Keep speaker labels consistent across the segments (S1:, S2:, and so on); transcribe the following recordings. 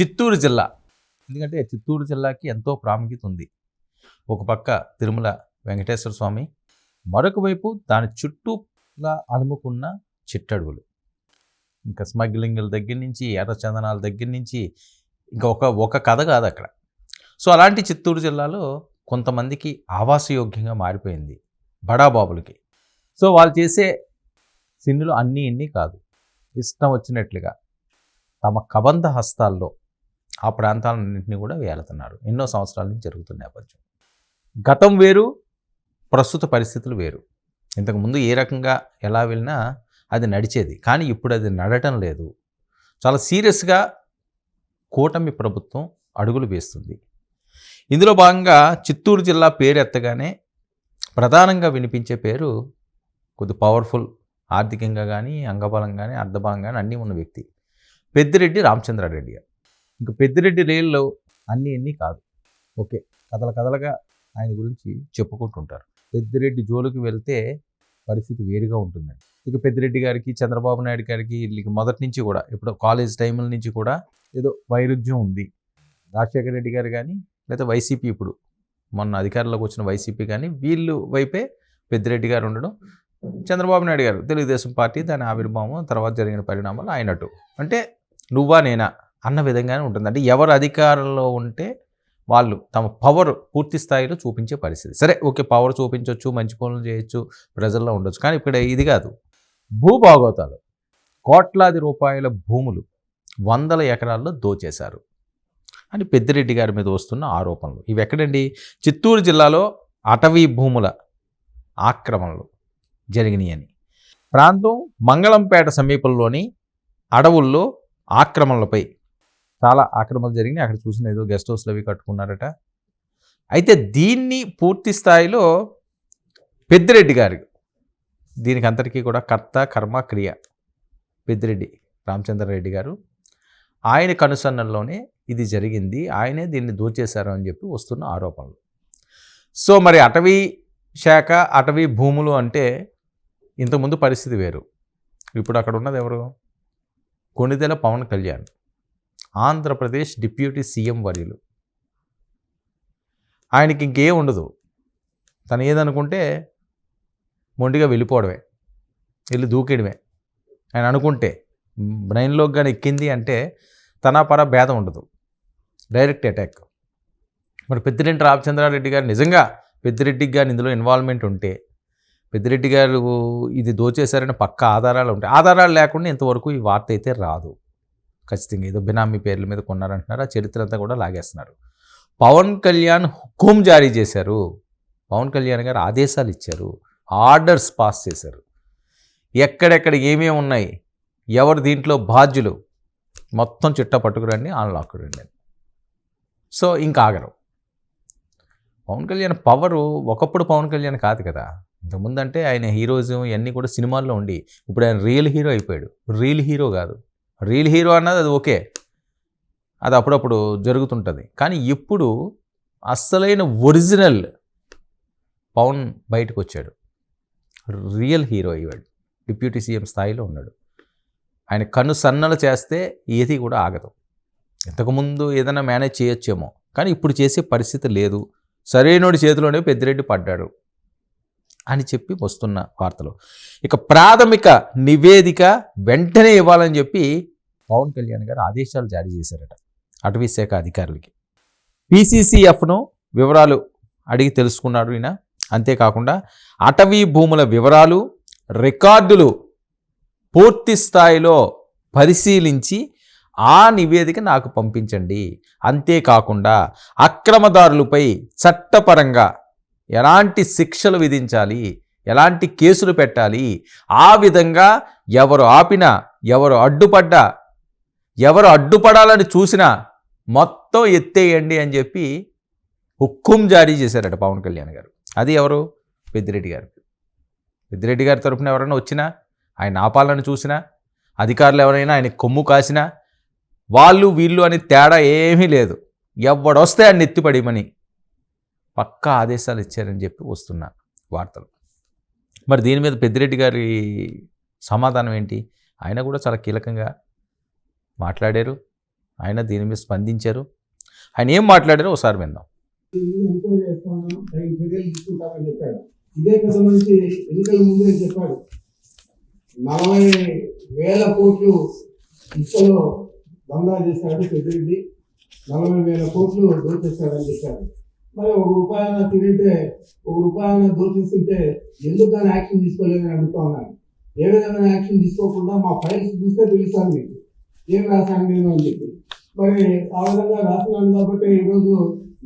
S1: చిత్తూరు జిల్లా. ఎందుకంటే చిత్తూరు జిల్లాకి ఎంతో ప్రాముఖ్యత ఉంది. ఒక పక్క తిరుమల వెంకటేశ్వర స్వామి మరొక వైపు దాని చుట్టూలా అలుముకున్న చిట్టడుగులు. ఇంకా స్మగ్లింగ్ల దగ్గర నుంచి ఎర్రచందనాల దగ్గర నుంచి ఇంకా ఒక ఒక కథ కాదు అక్కడ. సో అలాంటి చిత్తూరు జిల్లాలో కొంతమందికి ఆవాసయోగ్యంగా మారిపోయింది బడాబాబులకి. సో వాళ్ళు చేసే సిన్నులు అన్నీ ఇన్ని కాదు. ఇష్టం వచ్చినట్లుగా తమ కబంధ హస్తాల్లో ఆ ప్రాంతాలన్నింటినీ కూడా వేలుతున్నారు ఎన్నో సంవత్సరాల నుంచి జరుగుతున్న నేపథ్యం. గతం వేరు ప్రస్తుత పరిస్థితులు వేరు. ఇంతకుముందు ఏ రకంగా ఎలా వెళ్ళినా అది నడిచేది. కానీ ఇప్పుడు అది నడటం లేదు. చాలా సీరియస్గా కూటమి ప్రభుత్వం అడుగులు వేస్తుంది. ఇందులో భాగంగా చిత్తూరు జిల్లా పేరు ఎత్తగానే ప్రధానంగా వినిపించే పేరు కొద్ది పవర్ఫుల్ ఆర్థికంగా కానీ అంగబలం కానీ అర్ధబలం కానీ అన్నీ ఉన్న వ్యక్తి పెద్దిరెడ్డి రామచంద్రారెడ్డి గారు. ఇంకా పెద్దిరెడ్డి రైల్లో అన్నీ అన్నీ కాదు. ఓకే. కథల కథలుగా ఆయన గురించి చెప్పుకుంటుంటారు. పెద్దిరెడ్డి జోలికి వెళ్తే పరిస్థితి వేరుగా ఉంటుందండి. ఇక పెద్దిరెడ్డి గారికి చంద్రబాబు నాయుడు గారికి వీళ్ళకి మొదటి నుంచి కూడా ఇప్పుడు కాలేజ్ టైముల నుంచి కూడా ఏదో వైరుధ్యం ఉంది. రాజశేఖర రెడ్డి గారు కానీ లేదా వైసీపీ ఇప్పుడు మొన్న అధికారంలోకి వచ్చిన వైసీపీ కానీ వీళ్ళు వైపే పెద్దిరెడ్డి గారు ఉండడం చంద్రబాబు నాయుడు గారు తెలుగుదేశం పార్టీ దాని ఆవిర్భావం తర్వాత జరిగిన పరిణామాలు ఆయనట్టు. అంటే నువ్వా నేనా? అన్న విధంగానే ఉంటుంది. అంటే ఎవరు అధికారంలో ఉంటే వాళ్ళు తమ పవర్ పూర్తి స్థాయిలో చూపించే పరిస్థితి. సరే ఓకే పవర్ చూపించవచ్చు మంచి పనులు చేయొచ్చు ప్రజల్లో ఉండొచ్చు. కానీ ఇక్కడ ఇది కాదు. భూభాగోతాలు కోట్లాది రూపాయల భూములు వందల ఎకరాల్లో దోచేశారు అని పెద్దిరెడ్డి గారి మీద వస్తున్న ఆరోపణలు. ఇవి ఎక్కడండి? చిత్తూరు జిల్లాలో అటవీ భూముల ఆక్రమణలు జరిగినాయని. ప్రాంతం మంగళంపేట సమీపంలోని అడవుల్లో ఆక్రమణలపై చాలా ఆక్రమణలు జరిగినాయి. అక్కడ చూసిన ఏదో గెస్ట్ హౌస్లు అవి కట్టుకున్నారట. అయితే దీన్ని పూర్తి స్థాయిలో పెద్దిరెడ్డి గారు దీనికి అంతటికీ కూడా కర్త కర్మ క్రియ పెద్దిరెడ్డి రామచంద్రారెడ్డి గారు ఆయన కనుసన్నల్లోనే ఇది జరిగింది. ఆయనే దీన్ని దోచేశారు అని చెప్పి వస్తున్న ఆరోపణలు. సో మరి అటవీ శాఖ అటవీ భూములు అంటే ఇంతకుముందు పరిస్థితి వేరు. ఇప్పుడు అక్కడ ఉన్నది ఎవరు? కొణిదెల పవన్ కళ్యాణ్. ఆంధ్రప్రదేశ్ డిప్యూటీ సీఎం వర్యులు. ఆయనకి ఇంకేం ఉండదు. తను ఏదనుకుంటే మొండిగా వెళ్ళిపోవడమే. వెళ్ళి దూకేయడమే. ఆయన అనుకుంటే. బ్రెయిన్లోకి కానీ ఎక్కింది అంటే తన పర భేదం ఉండదు. Direct attack. మరి పెద్దిరెడ్డి రామచంద్రారెడ్డి గారు నిజంగా పెద్దిరెడ్డికి గారు ఇందులో ఇన్వాల్వ్మెంట్ ఉంటే పెద్దిరెడ్డి గారు ఇది దోచేశారని పక్క ఆధారాలు ఉంటాయి ఆధారాలు లేకుండా ఇంతవరకు ఈ వార్త అయితే రాదు. ఖచ్చితంగా ఏదో బినామీ పేర్ల మీద కొన్నారంటున్నారు. ఆ చరిత్ర అంతా కూడా లాగేస్తున్నారు. పవన్ కళ్యాణ్ హుకుం జారీ చేశారు. పవన్ కళ్యాణ్ గారు ఆదేశాలు ఇచ్చారు. ఆర్డర్స్ పాస్ చేశారు. ఎక్కడెక్కడ ఏమేమి ఉన్నాయి? ఎవరు దీంట్లో బాధ్యులు? మొత్తం చిట్ట పట్టుకురండి అన్లాక్ రండి సో ఇంకా ఆగరు. పవన్ కళ్యాణ్ పవరు ఒకప్పుడు పవన్ కళ్యాణ్ కాదు కదా. ఇంతకుముందంటే ఆయన హీరోయిజం ఇవన్నీ కూడా సినిమాల్లో ఉండి ఇప్పుడు ఆయన రియల్ హీరో అయిపోయాడు. రియల్ హీరో కాదు. రియల్ హీరో అన్నది అది ఓకే. అది అప్పుడప్పుడు జరుగుతుంటుంది. కానీ ఇప్పుడు అస్సలైన ఒరిజినల్ పవన్ బయటకు వచ్చాడు రియల్ హీరో అయ్యాడు. డిప్యూటీ సీఎం స్థాయిలో ఉన్నాడు. ఆయన కన్ను సన్నలు చేస్తే ఏది కూడా ఆగదు. ఇంతకుముందు ఏదైనా మేనేజ్ చేయొచ్చేమో. కానీ ఇప్పుడు చేసే పరిస్థితి లేదు. సరైనోడి చేతిలోనే పెద్దిరెడ్డి పడ్డాడు అని చెప్పి వస్తున్న వార్తలు. ఇక ప్రాథమిక నివేదిక వెంటనే ఇవ్వాలని చెప్పి పవన్ కళ్యాణ్ గారు ఆదేశాలు జారీ చేశారట అటవీ శాఖ అధికారులకి. పీసీసీఎఫ్ను వివరాలు అడిగి తెలుసుకున్నాడు ఈయన. అంతేకాకుండా అటవీ భూముల వివరాలు రికార్డులు పూర్తి స్థాయిలో పరిశీలించి ఆ నివేదిక నాకు పంపించండి. అంతేకాకుండా అక్రమదారులపై చట్టపరంగా ఎలాంటి శిక్షలు విధించాలి ఎలాంటి కేసులు పెట్టాలి ఆ విధంగా ఎవరు ఆపినా ఎవరు అడ్డుపడ్డా ఎవరు అడ్డుపడాలని చూసినా మొత్తం ఎత్తేయండి అని చెప్పి హుక్కుం జారీ చేశారట పవన్ కళ్యాణ్ గారు. అది ఎవరు? పెద్దిరెడ్డి గారు. పెద్దిరెడ్డి గారి తరపున ఎవరైనా వచ్చినా ఆయన ఆపాలని చూసినా అధికారులు ఎవరైనా ఆయన కొమ్ము కాసినా వాళ్ళు వీళ్ళు అని తేడా ఏమీ లేదు. ఎవడొస్తే ఆయన ఎత్తిపడిమని పక్కా ఆదేశాలు ఇచ్చారని చెప్పి వస్తున్న వార్తలు. మరి దీని మీద పెద్దిరెడ్డి గారి సమాధానం ఏంటి? ఆయన కూడా చాలా కీలకంగా మాట్లాడారు. ఆయన దీని మీద స్పందించారు. ఆయన ఏం మాట్లాడారో ఒకసారి విందాం.
S2: ఎంక్వైరీ చేస్తాను తగిన చర్యలు తీసుకుంటామని ఇదే పెద్ద మనిషి ఎన్నికల ముందే చెప్పాడు. నలభై వేల కోట్లు ఇసుకలో దందా చేశాడు పెద్దరెడ్డి. నలభై వేల కోట్లు దోచేస్తాడని చెప్పాడు. మరి ఒక రూపాయన తిరిగితే ఒక రూపాయన దోచేస్తుంటే ఎందుకు దాని యాక్షన్ తీసుకోలేదని అడుగుతా ఉన్నాను ఏ విధమైన యాక్షన్ తీసుకోకుండా మా ఫైల్స్ చూస్తే తెలుస్తాను మీకు. ఏం రాశాను నేను అని చెప్పి. మరి ఆ విధంగా రాస్తున్నాను కాబట్టి ఈరోజు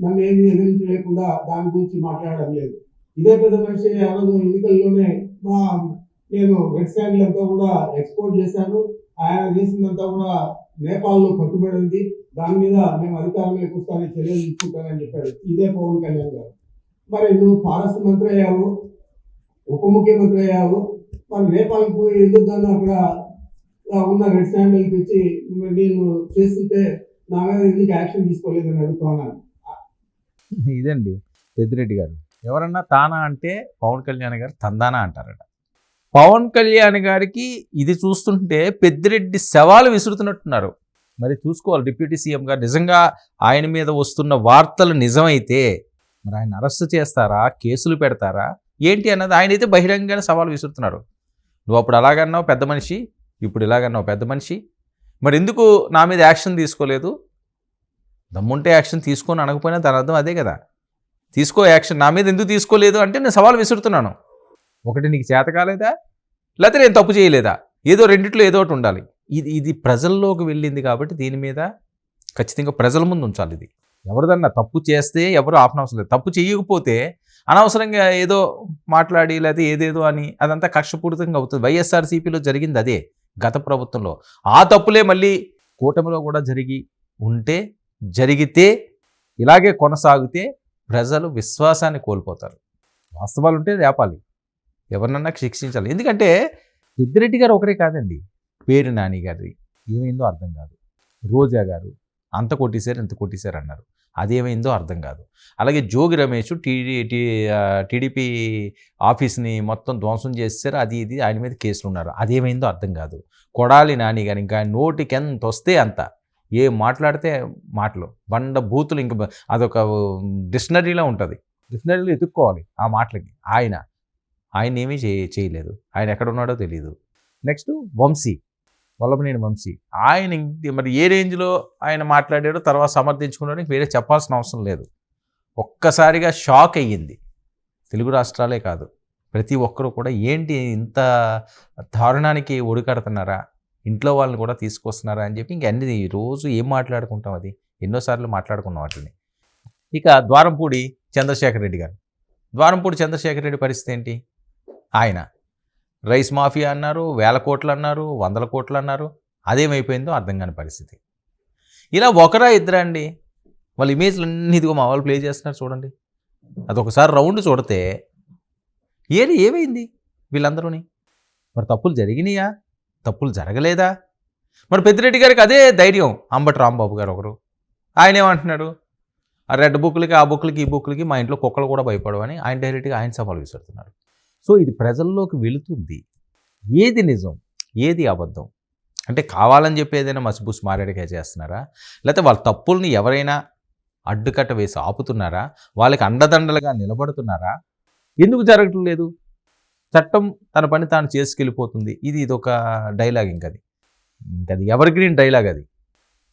S2: నన్ను ఏమి ఎదిరించలేకుండా దాని గురించి మాట్లాడడం లేదు. ఇదే పెద్ద మనిషి ఆ రోజు ఎన్నికల్లోనే మా నేను రెడ్ స్టాండ్ అంతా కూడా ఎక్స్పోర్ట్ చేశాను. ఆయన చేసిందంతా కూడా నేపాల్లో పట్టుబడింది దాని మీద మేము అధికారం ఎక్కువసారి చర్యలు తీసుకుంటానని చెప్పాడు. ఇదే పవన్ కళ్యాణ్ గారు. మరి నువ్వు ఫారెస్ట్ మంత్రి అయ్యావు ఉప ముఖ్యమంత్రి అయ్యావు. మరి నేపాల్కి పోయి ఎందుకు దాన్ని అక్కడ ఉన్న రెడ్ స్టాండర్కి తెచ్చి నేను చేస్తుంటే నా మీద ఎందుకు యాక్షన్ తీసుకోలేదని అడుగుతున్నాను.
S1: ఇదండి పెద్దిరెడ్డి గారు. ఎవరన్నా తానా అంటే పవన్ కళ్యాణ్ గారు తందానా అంటారట. పవన్ కళ్యాణ్ గారికి ఇది చూస్తుంటే పెద్దిరెడ్డి శవాలు విసురుతున్నట్టున్నారు. మరి చూసుకోవాలి డిప్యూటీ సీఎం గారు. నిజంగా ఆయన మీద వస్తున్న వార్తలు నిజమైతే మరి ఆయన అరెస్ట్ చేస్తారా? కేసులు పెడతారా? ఏంటి అన్నది ఆయన అయితే బహిరంగంగానే సవాలు విసురుతున్నారు. నువ్వు అప్పుడు అలాగన్నావు పెద్ద మనిషి. ఇప్పుడు ఇలాగన్నావు పెద్ద మనిషి. మరి ఎందుకు నా మీద యాక్షన్ తీసుకోలేదు? దమ్ముంటే యాక్షన్ తీసుకొని అనకపోయినా దాని అర్థం అదే కదా. తీసుకో యాక్షన్. నా మీద ఎందుకు తీసుకోలేదు అంటే నేను సవాల్ విసురుతున్నాను. ఒకటి నీకు చేత కాలేదా? లేకపోతే నేను తప్పు చేయలేదా? ఏదో రెండిట్లో ఏదో ఒకటి ఉండాలి. ఇది ఇది ప్రజల్లోకి వెళ్ళింది కాబట్టి దీని మీద ఖచ్చితంగా ప్రజల ముందు ఉంచాలి ఇది. ఎవరిదన్నా తప్పు చేస్తే ఎవరు ఆపనవసరం లేదు. తప్పు చేయకపోతే అనవసరంగా ఏదో మాట్లాడి లేకపోతే ఏదేదో అని అదంతా కక్షపూరితంగా అవుతుంది. వైఎస్ఆర్సీపీలో జరిగింది అదే. గత ప్రభుత్వంలో. ఆ తప్పులే మళ్ళీ కూటమిలో కూడా జరిగి ఉంటే జరిగితే ఇలాగే కొనసాగితే ప్రజలు విశ్వాసాన్ని కోల్పోతారు. వాస్తవాలు ఉంటే లేపాలి. ఎవరినన్నా శిక్షించాలి. ఎందుకంటే పెద్దిరెడ్డి గారు ఒకరే కాదండి. పేరు నాని గారి ఏమైందో అర్థం కాదు. రోజా గారు అంత కొట్టేశారు ఇంత కొట్టేశారు అన్నారు. అదేమైందో అర్థం కాదు. అలాగే Jogi Ramesh TD T TDP ఆఫీస్ని మొత్తం ధ్వంసం చేస్తారు అది ఇది ఆయన మీద కేసులు ఉన్నారు అదేమైందో అర్థం కాదు. కొడాలి నాని గారు ఇంకా ఆయన నోటికి ఎంత వస్తే అంత. ఏ మాట్లాడితే మాటలు. బండ బూతులు ఇంక అదొక డిక్షనరీలో ఉంటుంది. డిక్షనరీలో ఎదుక్కోవాలి ఆ మాటలకి. ఆయన. ఆయన ఏమీ చేయలేదు. ఆయన ఎక్కడ ఉన్నాడో తెలియదు నెక్స్ట్ వంశీ. వల్లభనేని వంశీ. ఆయన మరి ఏ రేంజ్లో ఆయన మాట్లాడాడో తర్వాత సమర్థించుకున్నాడో వేరే చెప్పాల్సిన అవసరం లేదు. ఒక్కసారిగా షాక్ అయ్యింది. తెలుగు రాష్ట్రాలే కాదు. ప్రతి ఒక్కరూ కూడా ఏంటి ఇంత దారుణానికి ఒడికడుతున్నారా? ఇంట్లో వాళ్ళని కూడా తీసుకొస్తున్నారా అని చెప్పి ఇంక అన్ని రోజు ఏం మాట్లాడుకుంటాం అది? ఎన్నోసార్లు మాట్లాడుకున్నాం వాటిని. ఇక ద్వారంపూడి చంద్రశేఖర్ రెడ్డి గారు. ద్వారంపూడి చంద్రశేఖర్ రెడ్డి పరిస్థితి ఏంటి? ఆయన. రైస్ మాఫియా అన్నారు వేల కోట్లు అన్నారు వందల కోట్లు అన్నారు. అదేమైపోయిందో అర్థం కాని పరిస్థితి. ఇలా ఒకరా ఇద్దరా అండి వాళ్ళ ఇమేజ్లు అన్ని ఇదిగో మా వాళ్ళు ప్లే చేస్తున్నారు చూడండి. అదొకసారి రౌండ్ చూడితే ఏది ఏమైంది వీళ్ళందరూని? మరి తప్పులు జరిగినాయా? తప్పులు జరగలేదా? మరి పెద్దిరెడ్డి గారికి అదే ధైర్యం అంబటి రాంబాబు గారు ఒకరు. ఆయన ఏమంటున్నాడు ఆ రెడ్ బుక్లకి ఆ బుక్లకి ఈ బుక్లకి మా ఇంట్లో కుక్కలు కూడా భయపడవని ఆయన డైరెక్ట్గా ఆయన సవాల్ విసురుతున్నాడు. సో ఇది ప్రజల్లోకి వెళుతుంది. ఏది నిజం? ఏది అబద్ధం? అంటే కావాలని చెప్పి ఏదైనా మసిబూసి మారేడుగా చేస్తున్నారా? లేకపోతే వాళ్ళ తప్పుల్ని ఎవరైనా అడ్డుకట్ట వేసి ఆపుతున్నారా? వాళ్ళకి అండదండలుగా నిలబడుతున్నారా? ఎందుకు జరగట్లేదు చట్టం తన పని తాను చేసుకెళ్ళిపోతుంది. ఇది ఇదొక డైలాగ్ ఇంకది. ఇంకది ఎవర్ గ్రీన్ డైలాగ్ అది.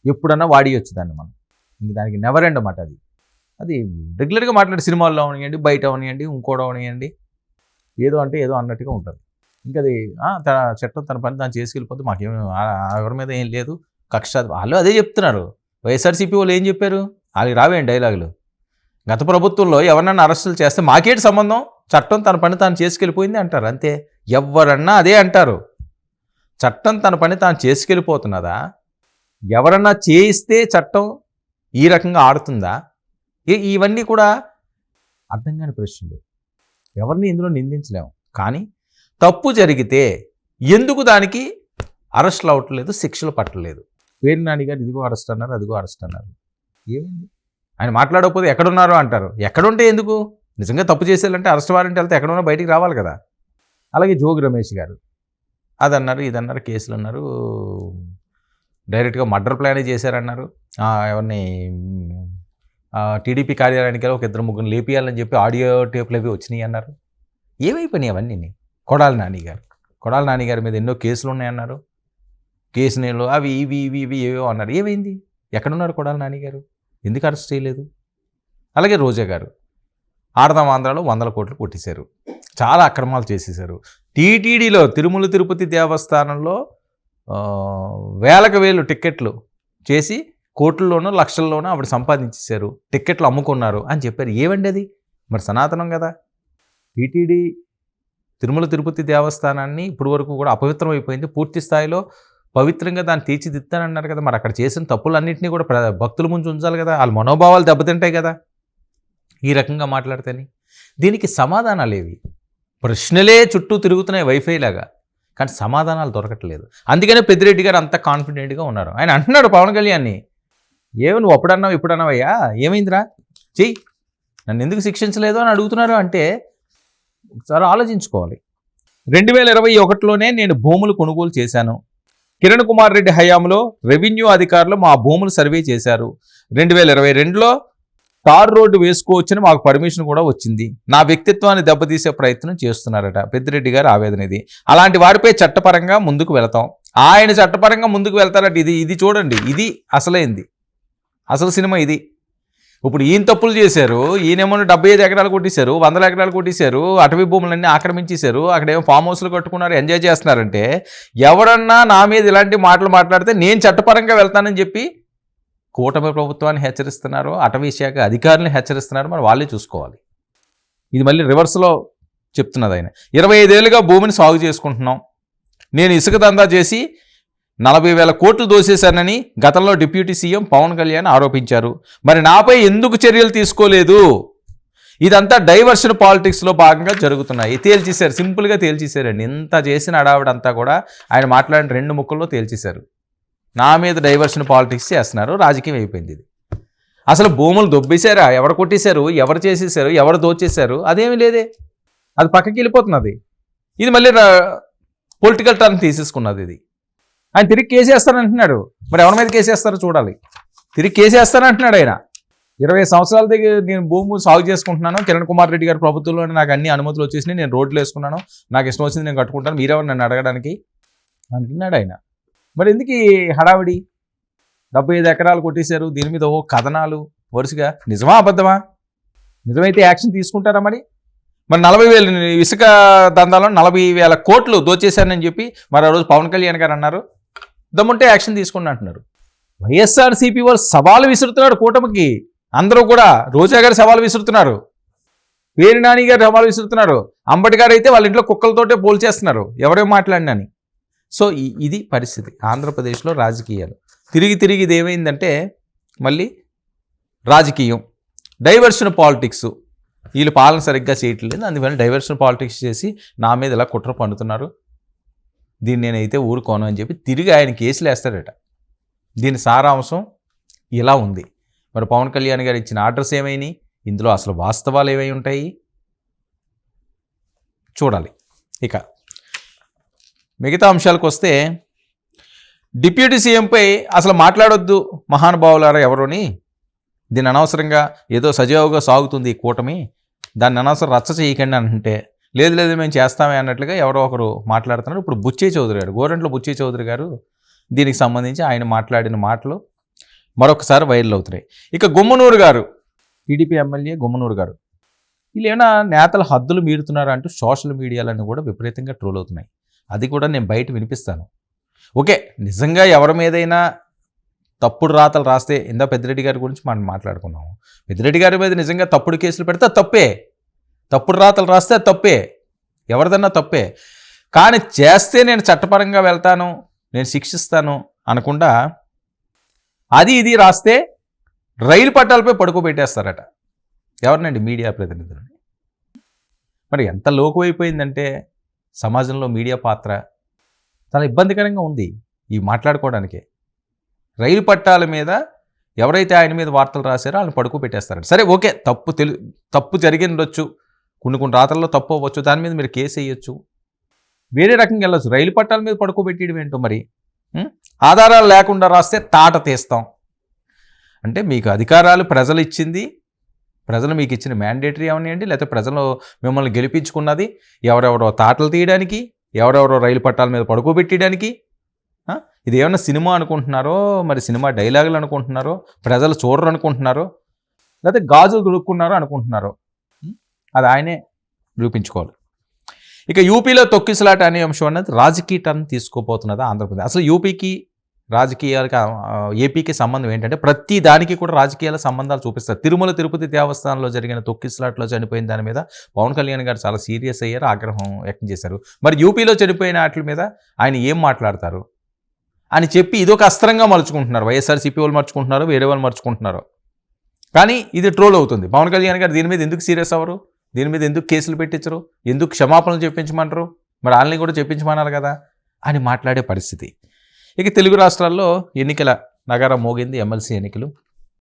S1: ఎప్పుడన్నా వాడియొచ్చు దాన్ని మనం. ఇంక దానికి నెవర్ ఎండ్ అన్నమాట అది. అది రెగ్యులర్గా మాట్లాడే సినిమాల్లో అవనియండి బయట అవనియండి ఇంకోటి అవనియండి. ఏదో అంటే ఏదో అన్నట్టుగా ఉంటుంది. ఇంకా అది తన చట్టం తన పని తాను చేసుకెళ్ళిపోతే మాకేమి ఎవరి మీద ఏం లేదు. కక్ష వాళ్ళు అదే చెప్తున్నారు. వైఎస్ఆర్సీపీ వాళ్ళు ఏం చెప్పారు? వాళ్ళకి రావేయండి డైలాగులు? గత ప్రభుత్వంలో ఎవరన్నా అరెస్టులు చేస్తే మాకేటి సంబంధం? చట్టం తన పని తాను చేసుకెళ్ళిపోయింది అంటారు అంతే. ఎవరన్నా అదే అంటారు. చట్టం తన పని తాను చేసుకెళ్ళిపోతున్నదా? ఎవరన్నా చేయిస్తే చట్టం ఈ రకంగా ఆడుతుందా? ఇ- ఇవన్నీ కూడా అర్థం కాని ప్రశ్నలు. ఎవరిని ఇందులో నిందించలేము. కానీ తప్పు జరిగితే ఎందుకు దానికి అరెస్టులు అవ్వట్లేదు శిక్షలు పట్టలేదు పేరు నాని గారు ఇదిగో అరెస్ట్ అన్నారు అదిగో అరెస్ట్ అన్నారు. ఏమైంది? ఆయన మాట్లాడకపోతే ఎక్కడున్నారో అంటారు. ఎక్కడుంటే ఎందుకు? నిజంగా తప్పు చేసేయాలంటే అరెస్ట్ వారెంట్ వెళ్తే ఎక్కడున్నా బయటికి రావాలి కదా. అలాగే జోగి రమేష్ గారు అదన్నారు ఇదన్నారు కేసులు అన్నారు. డైరెక్ట్గా మర్డర్ ప్లానే చేశారన్నారు. ఎవరిని టీడీపీ కార్యాలయానికి ఒక ఇద్దరు ముగ్గురు లేపియాలని చెప్పి ఆడియో టేపులు అవి వచ్చినాయి అన్నారు. ఏమైపోయినాయి అవన్నీ? కొడాలి నాని గారు. కొడాలి నాని గారి మీద ఎన్నో కేసులు ఉన్నాయన్నారు. కేసు నేను అవి ఇవి ఇవి ఇవి ఏవో అన్నారు. ఏమైంది? ఎక్కడున్నారు కొడాలి నాని గారు? ఎందుకు అరెస్ట్ చేయలేదు? అలాగే రోజా గారు. ఆడదాం ఆంధ్రాలో వందల కోట్లు కొట్టేశారు. చాలా అక్రమాలు చేసేశారు. టీటీడీలో తిరుమల తిరుపతి దేవస్థానంలో వేలకు వేలు టిక్కెట్లు చేసి కోట్లలోనో లక్షల్లోనూ ఆవిడ సంపాదించేశారు. టిక్కెట్లు అమ్ముకున్నారు అని చెప్పారు. ఏవండి అది? మరి సనాతనం కదా. టీటీడీ తిరుమల తిరుపతి దేవస్థానాన్ని ఇప్పటి వరకు కూడా అపవిత్రం అయిపోయింది. పూర్తి స్థాయిలో పవిత్రంగా దాన్ని తీర్చిదిద్దానన్నారు కదా. మరి అక్కడ చేసిన తప్పులన్నింటినీ కూడా భక్తుల ముందు ఉంచాలి కదా. వాళ్ళ మనోభావాలు దెబ్బతింటాయి కదా. ఈ రకంగా మాట్లాడితేనే. దీనికి సమాధానాలు ఏవి? ప్రశ్నలే చుట్టూ తిరుగుతున్నాయి వైఫై లాగా. కానీ సమాధానాలు దొరకట్లేదు. అందుకనే పెద్దిరెడ్డి గారు అంత కాన్ఫిడెంట్గా ఉన్నారు. ఆయన అంటున్నాడు పవన్ కళ్యాణ్ని. ఏమి నువ్వు అప్పుడన్నావు ఇప్పుడన్నావయ్యా? ఏమైందిరా? చెయ్యి. నన్ను ఎందుకు శిక్షించలేదు అని అడుగుతున్నారు అంటే ఒకసారి ఆలోచించుకోవాలి. రెండు వేల ఇరవై ఒకటిలోనే నేను భూములు కొనుగోలు చేశాను. కిరణ్ కుమార్ రెడ్డి హయాంలో రెవెన్యూ అధికారులు మా భూములు సర్వే చేశారు. రెండు వేల ఇరవై రెండులో తార్ రోడ్డు వేసుకోవచ్చని మాకు పర్మిషన్ కూడా వచ్చింది. నా వ్యక్తిత్వాన్ని దెబ్బతీసే ప్రయత్నం చేస్తున్నారట పెద్దిరెడ్డి గారు ఆవేదన ఇది. అలాంటి వారిపై చట్టపరంగా ముందుకు వెళతాం. ఆయన చట్టపరంగా ముందుకు వెళ్తారట. ఇది ఇది చూడండి. ఇది అసలైంది. అసలు సినిమా ఇది. ఇప్పుడు ఈయన తప్పులు చేశారు ఈయనేమో డెబ్బై ఐదు ఎకరాలు కొట్టేశారు వందల ఎకరాలు కొట్టేశారు అటవీ భూములన్నీ ఆక్రమించేశారు అక్కడేమో ఫామ్ హౌస్లు కట్టుకున్నారు ఎంజాయ్ చేస్తున్నారంటే ఎవరన్నా నా మీద ఇలాంటి మాటలు మాట్లాడితే నేను చట్టపరంగా వెళ్తానని చెప్పి కూటమి ప్రభుత్వాన్ని హెచ్చరిస్తున్నారు అటవీ శాఖ అధికారులను హెచ్చరిస్తున్నారు మరి వాళ్ళే చూసుకోవాలి. ఇది మళ్ళీ రివర్స్లో చెప్తున్నది ఆయన. ఇరవై ఐదేళ్ళుగా భూమిని సాగు చేసుకుంటున్నాం. నేను ఇసుక దందా చేసి నలభై వేల కోట్లు దోసేశానని గతంలో డిప్యూటీ సీఎం పవన్ కళ్యాణ్ ఆరోపించారు. మరి నాపై ఎందుకు చర్యలు తీసుకోలేదు? ఇదంతా డైవర్షన్ పాలిటిక్స్లో భాగంగా జరుగుతున్నాయి. తేల్చేశారు సింపుల్గా తేల్చేశారండి. ఇంత చేసిన అడావిడంతా కూడా ఆయన మాట్లాడిన రెండు ముక్కల్లో తేల్చేశారు. నా మీద డైవర్షన్ పాలిటిక్స్ చేస్తున్నారు రాజకీయం అయిపోయింది ఇది. అసలు భూములు దొబ్బేశారా? ఎవరు కొట్టేశారు? ఎవరు చేసేసారు ఎవరు దోచేశారు? అదేమీ లేదే. అది పక్కకి వెళ్ళిపోతున్నది. ఇది మళ్ళీ పొలిటికల్ టర్న్ తీసేసుకున్నది ఇది. ఆయన తిరిగి కేసేస్తానంటున్నాడు. మరి ఎవరి మీద కేసేస్తారో చూడాలి. తిరిగి కేసేస్తానంటున్నాడు ఆయన. ఇరవై సంవత్సరాల దగ్గర నేను భూమి సాగు చేసుకుంటున్నాను. కిరణ్ కుమార్ రెడ్డి గారి ప్రభుత్వంలో నాకు అన్ని అనుమతులు వచ్చేసినాయి. నేను రోడ్లు వేసుకున్నాను. నాకు ఇష్టం వచ్చింది నేను కట్టుకుంటాను. మీరెవరు నన్ను అడగడానికి? అంటున్నాడు ఆయన. మరి ఎందుకు హడావిడి? డెబ్బై ఐదు ఎకరాలు కొట్టేశారు. దీని మీద ఓ కథనాలు. వరుసగా నిజమా అబద్ధమా? నిజమైతే యాక్షన్ తీసుకుంటారా మరి? మరి నలభై వేలు ఇసుక దందాలో నలభై వేల కోట్లు దోచేశారని చెప్పి మరి ఆ రోజు పవన్ కళ్యాణ్ గారు అన్నారు. దమ్ముంటే యాక్షన్ తీసుకోండి అంటున్నారు. వైఎస్ఆర్సీపీ వాళ్ళు సవాలు విసురుతున్నారు కూటమికి. అందరూ కూడా రోజా గారు సవాలు విసురుతున్నారు. వేరి నాని గారు సవాలు విసురుతున్నారు. అంబటి గారు అయితే వాళ్ళ ఇంట్లో కుక్కలతోటే పోల్చేస్తున్నారు ఎవరేం మాట్లాడినని సో ఈ- ఇది పరిస్థితి. ఆంధ్రప్రదేశ్లో రాజకీయాలు. తిరిగి తిరిగి ఇది ఏమైందంటే మళ్ళీ రాజకీయం. Diversion politics. వీళ్ళు పాలన సరిగ్గా చేయట్లేదు. అందువల్ల డైవర్షన్ పాలిటిక్స్ చేసి నా మీద ఇలా కుట్ర పండుతున్నారు. దీన్ని నేనైతే ఊరుకోను అని చెప్పి తిరిగి ఆయన కేసులు వేస్తాడట దీని సారాంశం ఇలా ఉంది. మరి పవన్ కళ్యాణ్ గారు ఇచ్చిన ఆర్డర్స్ ఏమైనాయి ఇందులో అసలు వాస్తవాలు ఏమై ఉంటాయి? చూడాలి. ఇక మిగతా అంశాలకు వస్తే డిప్యూటీ సీఎంపై అసలు మాట్లాడొద్దు మహానుభావులారా ఎవరోని? దీన్ని అనవసరంగా ఏదో సజావుగా సాగుతుంది ఈ కూటమి. దాన్ని అనవసరం రచ్చ చేయకండి అని అంటే లేదు లేదు మేము చేస్తామే అన్నట్లుగా ఎవరో ఒకరు మాట్లాడుతున్నారు. ఇప్పుడు బుచ్చే చౌదరి గారు గోరంట్లో బుచ్చే చౌదరి గారు దీనికి సంబంధించి ఆయన మాట్లాడిన మాటలు మరొకసారి వైరల్ అవుతున్నాయి. ఇక గుమ్మనూరు గారు టీడీపీ ఎమ్మెల్యే గుమ్మనూరు గారు వీళ్ళేమైనా నేతలు నేతల హద్దులు మీరుతున్నారు అంటూ సోషల్ మీడియాలను కూడా విపరీతంగా ట్రోల్ అవుతున్నాయి. అది కూడా నేను బయట వినిపిస్తాను. ఓకే నిజంగా ఎవరి మీదైనా తప్పుడు రాతలు రాస్తే ఇందా పెద్దిరెడ్డి గారి గురించి మనం మాట్లాడుకున్నాము పెద్దిరెడ్డి గారి మీద నిజంగా తప్పుడు కేసులు పెడితే తప్పే. తప్పుడు రాతలు రాస్తే తప్పే. ఎవరిదన్నా తప్పే. కానీ చేస్తే నేను చట్టపరంగా వెళ్తాను నేను శిక్షిస్తాను అనకుండా అది ఇది రాస్తే రైలు పట్టాలపై పడుకోబెట్టేస్తారట. ఎవరినండి? మీడియా ప్రతినిధులని. మరి ఎంత లోకువైపోయిందంటే సమాజంలో మీడియా పాత్ర చాలా ఇబ్బందికరంగా ఉంది ఈ మాట్లాడుకోవడానికే. రైలు పట్టాల మీద ఎవరైతే ఆయన మీద వార్తలు రాశారో వాళ్ళని పడుకోబెట్టేస్తారట. సరే ఓకే తప్పు తెలు తప్పు జరిగి ఉండొచ్చు కొన్ని కొన్ని రాత్రల్లో తప్పు అవ్వచ్చు దాని మీద మీరు కేసు వేయొచ్చు. వేరే రకంగా వెళ్ళొచ్చు. రైలు పట్టాల మీద పడుకోబెట్టేయడం ఏంటో మరి? ఆధారాలు లేకుండా రాస్తే తాట తీస్తాం. అంటే మీకు అధికారాలు ప్రజలు ఇచ్చింది ప్రజలు మీకు ఇచ్చిన మ్యాండేటరీ అవనివ్వండి లేకపోతే ప్రజలు మిమ్మల్ని గెలిపించుకున్నది ఎవరెవరో తాటలు తీయడానికి ఎవరెవరో రైలు పట్టాల మీద పడుకోబెట్టడానికి ఇది ఏమైనా సినిమా అనుకుంటున్నారో? మరి సినిమా డైలాగులు అనుకుంటున్నారో? ప్రజలు చూడరు అనుకుంటున్నారో లేకపోతే గాజులు దొరుకున్నారో అనుకుంటున్నారో? అది ఆయనే నిరూపించుకోవాలి. ఇక యూపీలో తొక్కిసలాట అనే అంశం అన్నది రాజకీయ టర్న్ తీసుకోపోతున్నది ఆంధ్రప్రదేశ్. అసలు యూపీకి రాజకీయాలకి ఏపీకి సంబంధం ఏంటంటే ప్రతి దానికి కూడా రాజకీయాల సంబంధాలు చూపిస్తారు. తిరుమల తిరుపతి దేవస్థానంలో జరిగిన తొక్కిసలాట్లో చనిపోయిన దాని మీద పవన్ కళ్యాణ్ గారు చాలా సీరియస్ అయ్యారు ఆగ్రహం వ్యక్తం చేశారు. మరి యూపీలో చనిపోయిన వాటి మీద ఆయన ఏం మాట్లాడతారు? అని చెప్పి ఇదొక అస్త్రంగా మలుచుకుంటున్నారు. వైఎస్ఆర్సీపీ వాళ్ళు మర్చుకుంటున్నారు వేరే వాళ్ళు మర్చుకుంటున్నారు కానీ ఇది ట్రోల్ అవుతుంది. పవన్ కళ్యాణ్ గారు దీని మీద ఎందుకు సీరియస్ అవ్వరు? దీని మీద ఎందుకు కేసులు పెట్టించరు? ఎందుకు క్షమాపణలు చెప్పించమంటారు? మరి వాళ్ళని కూడా చెప్పించమన్నారు కదా అని మాట్లాడే పరిస్థితి. ఇక తెలుగు రాష్ట్రాల్లో ఎన్నికల నగరం మోగింది ఎమ్మెల్సీ ఎన్నికలు.